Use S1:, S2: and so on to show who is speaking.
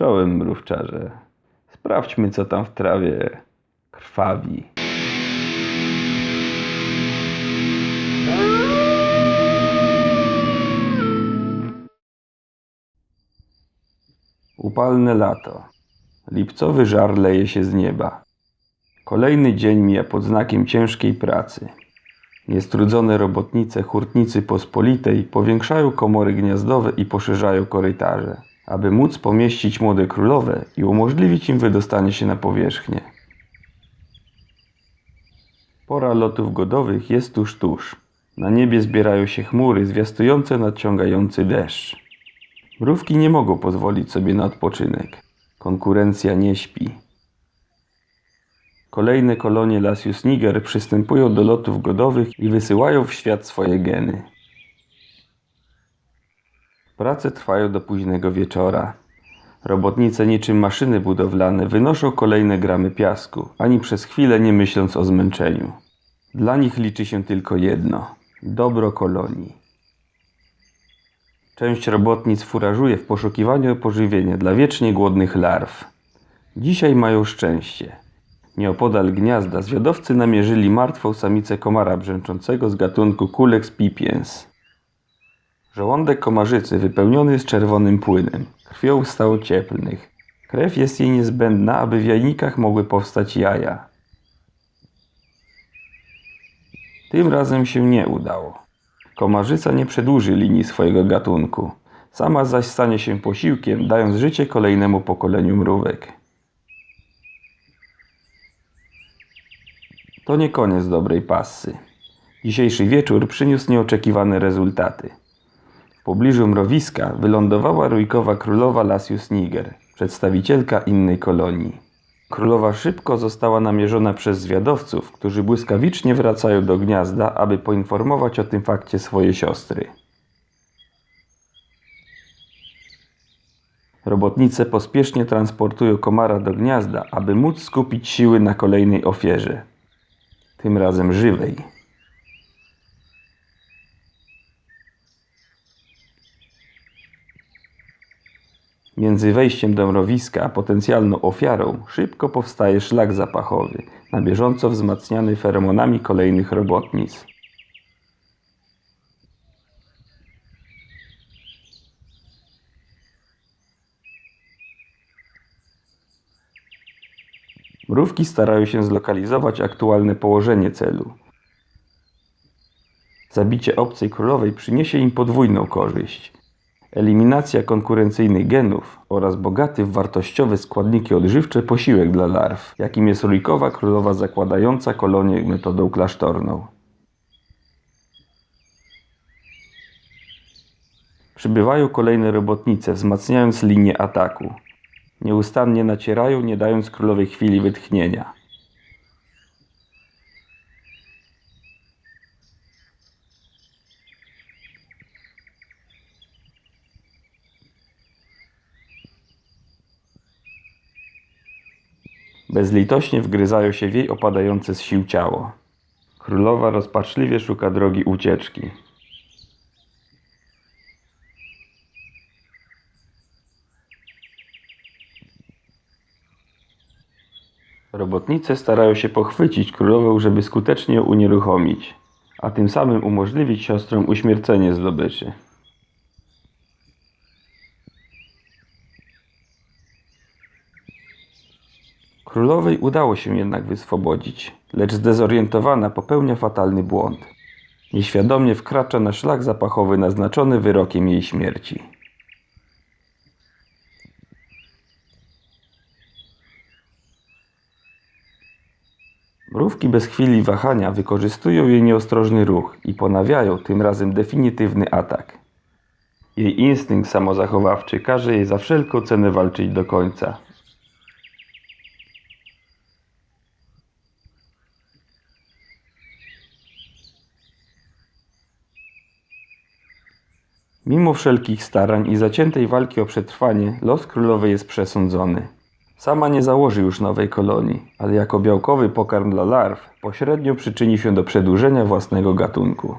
S1: Czołem mrówczarze. Sprawdźmy, co tam w trawie krwawi. Upalne lato. Lipcowy żar leje się z nieba. Kolejny dzień mija pod znakiem ciężkiej pracy. Niestrudzone robotnice hurtnicy pospolitej powiększają komory gniazdowe i poszerzają korytarze, aby móc pomieścić młode królowe i umożliwić im wydostanie się na powierzchnię. Pora lotów godowych jest tuż tuż. Na niebie zbierają się chmury zwiastujące nadciągający deszcz. Mrówki nie mogą pozwolić sobie na odpoczynek. Konkurencja nie śpi. Kolejne kolonie Lasius Niger przystępują do lotów godowych i wysyłają w świat swoje geny. Prace trwają do późnego wieczora. Robotnice niczym maszyny budowlane wynoszą kolejne gramy piasku, ani przez chwilę nie myśląc o zmęczeniu. Dla nich liczy się tylko jedno dobro kolonii. Część robotnic furażuje w poszukiwaniu pożywienia dla wiecznie głodnych larw. Dzisiaj mają szczęście. Nieopodal gniazda zwiadowcy namierzyli martwą samicę komara brzęczącego z gatunku Culex pipiens. Żołądek komarzycy wypełniony jest czerwonym płynem, krwią stał cieplnych. Krew jest jej niezbędna, aby w jajnikach mogły powstać jaja. Tym razem się nie udało. Komarzyca nie przedłuży linii swojego gatunku. Sama zaś stanie się posiłkiem, dając życie kolejnemu pokoleniu mrówek. To nie koniec dobrej passy. Dzisiejszy wieczór przyniósł nieoczekiwane rezultaty. Pobliżu mrowiska wylądowała rójkowa królowa Lasius Niger, przedstawicielka innej kolonii. Królowa szybko została namierzona przez zwiadowców, którzy błyskawicznie wracają do gniazda, aby poinformować o tym fakcie swoje siostry. Robotnice pospiesznie transportują komara do gniazda, aby móc skupić siły na kolejnej ofierze. Tym razem żywej. Między wejściem do mrowiska a potencjalną ofiarą szybko powstaje szlak zapachowy, na bieżąco wzmacniany feromonami kolejnych robotnic. Mrówki starają się zlokalizować aktualne położenie celu. Zabicie obcej królowej przyniesie im podwójną korzyść. Eliminacja konkurencyjnych genów oraz bogaty w wartościowe składniki odżywcze posiłek dla larw, jakim jest rójkowa królowa zakładająca kolonię metodą klasztorną. Przybywają kolejne robotnice, wzmacniając linię ataku. Nieustannie nacierają, nie dając królowej chwili wytchnienia. Bezlitośnie wgryzają się w jej opadające z sił ciało. Królowa rozpaczliwie szuka drogi ucieczki. Robotnice starają się pochwycić królowę, żeby skutecznie ją unieruchomić, a tym samym umożliwić siostrom uśmiercenie zdobyczy. Królowej udało się jednak wyswobodzić, lecz zdezorientowana popełnia fatalny błąd. Nieświadomie wkracza na szlak zapachowy naznaczony wyrokiem jej śmierci. Mrówki bez chwili wahania wykorzystują jej nieostrożny ruch i ponawiają tym razem definitywny atak. Jej instynkt samozachowawczy każe jej za wszelką cenę walczyć do końca. Mimo wszelkich starań i zaciętej walki o przetrwanie, los królowej jest przesądzony. Sama nie założy już nowej kolonii, ale jako białkowy pokarm dla larw pośrednio przyczyni się do przedłużenia własnego gatunku.